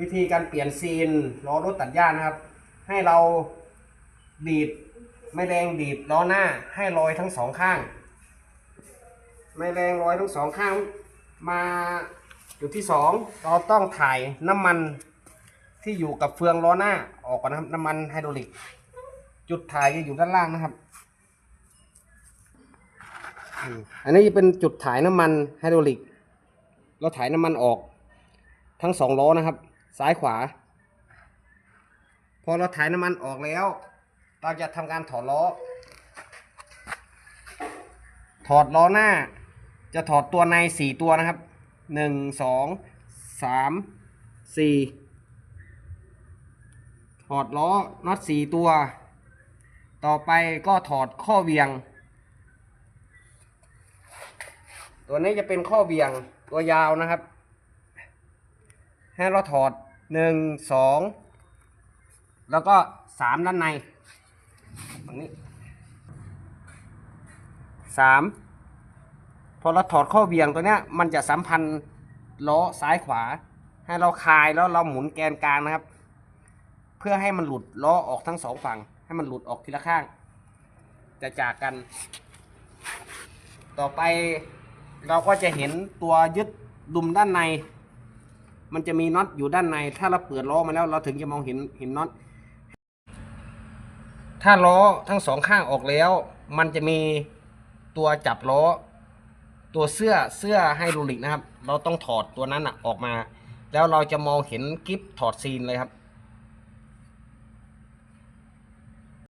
วิธีการเปลี่ยนซีนล้อรถตัดหญ้านะครับ ให้เราดีดไม่แรงดีดล้อหน้าให้ลอยทั้งสองข้าง ไม่แรงลอยทั้งสองข้าง มาจุดที่สองเราต้องถ่ายน้ำมันที่อยู่กับเฟืองล้อหน้าออกก่อนนะครับ น้ำมันไฮดรอลิก จุดถ่ายจะอยู่ด้านล่างนะครับ อันนี้จะเป็นจุดถ่ายน้ำมันไฮดรอลิก เราถ่ายน้ำมันออกทั้งสองล้อนะครับ ซ้ายขวา พอเราถ่ายน้ำมันออกแล้ว เราจะทำการถอดล้อ ถอดล้อหน้า จะถอดตัวในสี่ตัวนะครับหนึ่งสองสามสี่ถอดล้อน็อตสี่ตัว ต่อไปก็ถอดข้อเวียง ตัวนี้จะเป็นข้อเวียงตัวยาวนะครับ ให้เราถอดหนึ่งสองแล้วก็สามด้านในตรงนี้สามพอเราถอดข้อเวียงตัวเนี้ยมันจะสัมพันธ์ล้อซ้ายขวา ให้เราคลายแล้วเราหมุนแกนกลางนะครับ เพื่อให้มันหลุดล้อออกทั้งสองฝั่ง ให้มันหลุดออกทีละข้าง จะจากกัน ต่อไปเราก็จะเห็นตัวยึดดุมด้านใน มันจะมีน็อตอยู่ด้านใน ถ้าเราเปิดล้อมาแล้วเราถึงจะมองเห็นเห็นน็อต ถ้าล้อทั้งสองข้างออกแล้ว มันจะมีตัวจับล้อ ตัวเสื้อเสื้อไฮดรอลิกนะครับ เราต้องถอดตัวนั้นอะออกมา แล้วเราจะมองเห็นกิฟถอดซีนเลยครับ